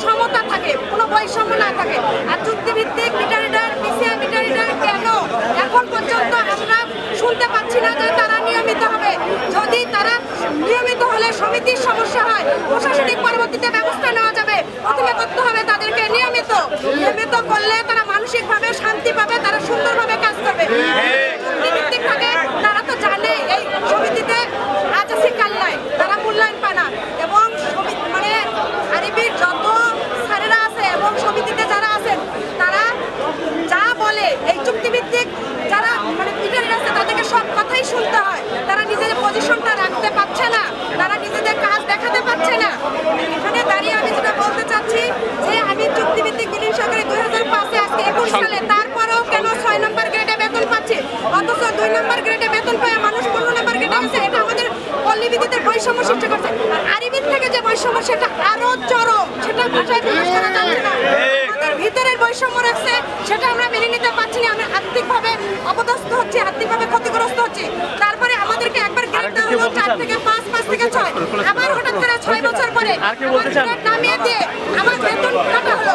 সমতা থাকে, কোনো বৈষম্য না থাকে। আর চুক্তিভিত্তিক মিটার রিডার পিসিআই মিটার কেন? এখন পর্যন্ত আমরা শুনতে পাচ্ছি না যে তারা নিয়মিত হবে। যদি তারা নিয়মিত হলে সমিতির সমস্যা হয়, প্রশাসনিক পরবর্তীতে ব্যবস্থা যাবে প্রথমে করতে হবে তাদেরকে নিয়মিত নিয়মিত করলে তারা মানসিকভাবে শান্তি পাবে তারা সুন্দরভাবে কাজ করবে চুক্তিভিত্তিক থাকে তারা তো জানে এই সমিতিতে আজ আছে কাল নাই তারা মূল্যায়ন পায় না এবং সমি- মানে আরিবির যত স্যারেরা আছে এবং সমিতিতে যারা আছেন তারা যা বলে এই চুক্তিভিত্তিক যারা মানে পিটারের আছে, তাদেরকে সব কথাই শুনতে হয়। তারা নিজেদের পজিশনটা রাখতে পারছে না। তারা নিজেদের কাজ দেখাতে পারছে না। এখানে দাঁড়িয়ে আমি যেটা বলতে চাচ্ছি, যে আমি চুক্তিভিত্তিক বিলীন সরকারি দুই হাজার পাঁচে আজকে একুশ সালে, তারপরেও কেন ছয় নম্বর গ্রেডে বেতন পাচ্ছি? অথচ দুই নম্বর গ্রেডে বেতন পায় মানুষ পনেরো নম্বর গ্রেডে আছে এটা আমাদের পল্লীবিদ্যুতের বৈষম্য সৃষ্টি করছে। আর আরিবির থেকে যে বৈষম্য, সেটা আরও চরম, সেটা ভাষায় একবার গ্রেড দেওয়া থেকে পাঁচ পাঁচ থেকে ছয়। আবার হঠাৎ করে ছয় বছর পরে আমার গ্রেড নামিয়ে দিয়ে আমার বেতন কাটা হলো।